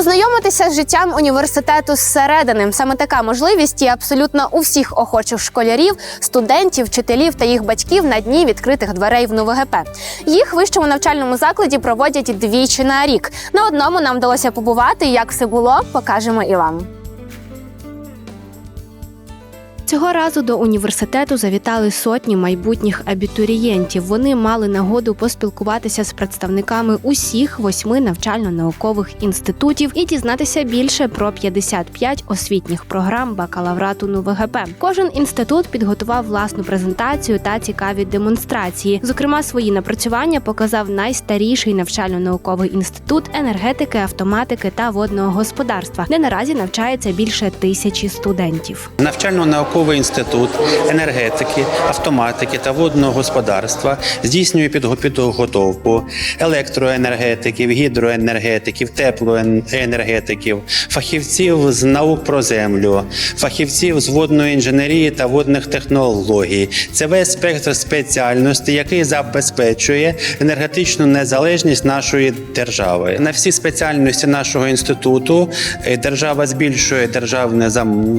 Познайомитися з життям університету зсередини. Саме така можливість є абсолютно у всіх охочих школярів, студентів, вчителів та їх батьків на дні відкритих дверей в НУВГП. Їх вищому навчальному закладі проводять двічі на рік. На одному нам вдалося побувати. Як все було, покажемо і вам. Цього разу до університету завітали сотні майбутніх абітурієнтів. Вони мали нагоду поспілкуватися з представниками усіх восьми навчально-наукових інститутів і дізнатися більше про 55 освітніх програм бакалаврату НУВГП. Кожен інститут підготував власну презентацію та цікаві демонстрації. Зокрема, свої напрацювання показав найстаріший навчально-науковий інститут енергетики, автоматики та водного господарства, де наразі навчається більше тисячі студентів. Навчально-науковий інститут енергетики, автоматики та водного господарства здійснює підго- підготовку електроенергетиків, гідроенергетиків, теплоенергетиків, фахівців з наук про землю, фахівців з водної інженерії та водних технологій. Це весь спектр спеціальностей, який забезпечує енергетичну незалежність нашої держави. На всі спеціальності нашого інституту е, держава збільшує державне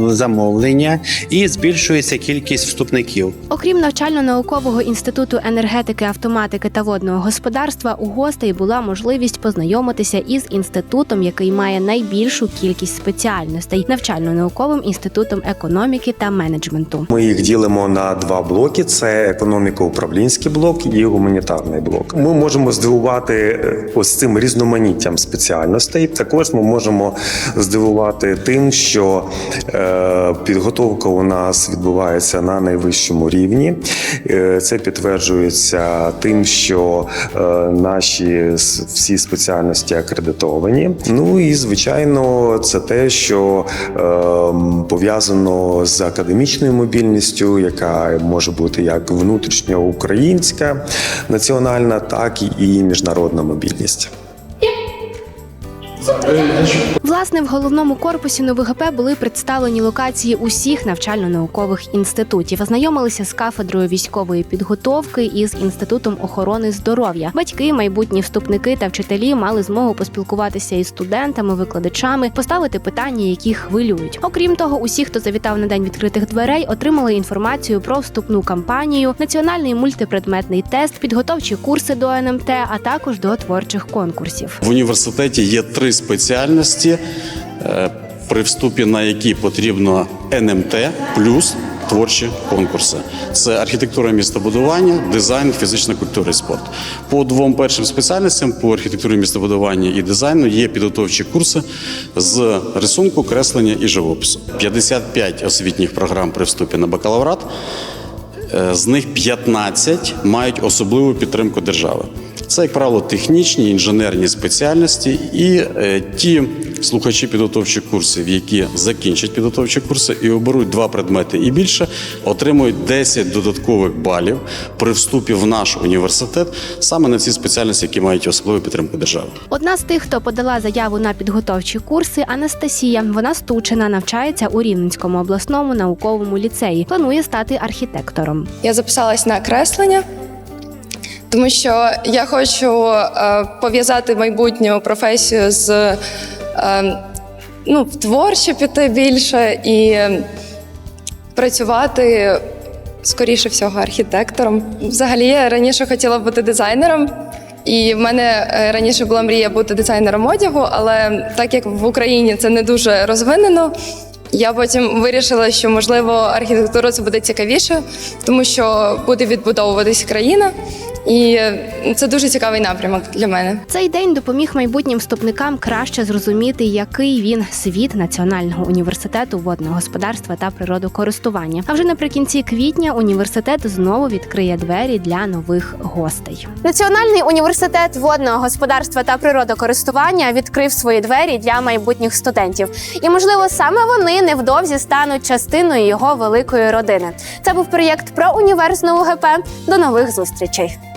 замовлення і збільшується кількість вступників. Окрім навчально-наукового інституту енергетики, автоматики та водного господарства, у гостей була можливість познайомитися із інститутом, який має найбільшу кількість спеціальностей навчально-науковим інститутом економіки та менеджменту. Ми їх ділимо на два блоки: це економіко-управлінський блок і гуманітарний блок. Ми можемо здивувати е, ось цим різноманіттям спеціальностей. Також ми можемо здивувати тим, що е, підготовка у нас відбувається на найвищому рівні. Е, Це підтверджується тим, що е, наші всі спеціальності акредитовані. Ну і звичайно, це те, що е, пов'язано з академічною мобільністю, яка може бути як внутрішньоукраїнська національна, так і міжнародна мобільність. Власне, в головному корпусі НУВГП були представлені локації усіх навчально-наукових інститутів. Ознайомилися з кафедрою військової підготовки і з інститутом охорони здоров'я. Батьки, майбутні вступники та вчителі мали змогу поспілкуватися із студентами, викладачами, поставити питання, які хвилюють. Окрім того, усі, хто завітав на день відкритих дверей, отримали інформацію про вступну кампанію, національний мультипредметний тест, підготовчі курси до НМТ, а також до творчих конкурсів. В університеті є три спеціальності, при вступі на які потрібно НМТ плюс творчі конкурси. Це архітектура містобудування, дизайн, фізична культура і спорт. По двом першим спеціальностям по архітектурі містобудування і дизайну є підготовчі курси з рисунку, креслення і живопису. 55 освітніх програм при вступі на бакалаврат. Е, З них 15 мають особливу підтримку держави. Це, як правило, технічні інженерні спеціальності, і е, ті слухачі підготовчих курсів, які закінчать підготовчі курси і оберуть два предмети і більше, отримують 10 додаткових балів при вступі в наш університет саме на ці спеціальності, які мають особливу підтримку держави. Одна з тих, хто подала заяву на підготовчі курси, Анастасія. Вона стучена, навчається у Рівненському обласному науковому ліцеї. Планує стати архітектором. Я записалась на креслення, тому що я хочу е, пов'язати майбутню професію з ну, в творче піти більше і працювати скоріше всього архітектором. Взагалі, я раніше хотіла бути дизайнером. І в мене е, раніше була мрія бути дизайнером одягу, але так як в Україні це не дуже розвинено, я потім вирішила, що можливо архітектура це буде цікавіше, тому що буде відбудовуватись країна, і е, це дуже цікавий напрямок для мене. Цей день допоміг майбутнім вступникам краще зрозуміти, який він світ Національного університету водного господарства та природокористування. А вже наприкінці квітня університет знову відкриє двері для нових гостей. Національний університет водного господарства та природокористування відкрив свої двері для майбутніх студентів. І можливо саме вони невдовзі стануть частиною його великої родини. Це був проєкт про універсну УГП. До нових зустрічей.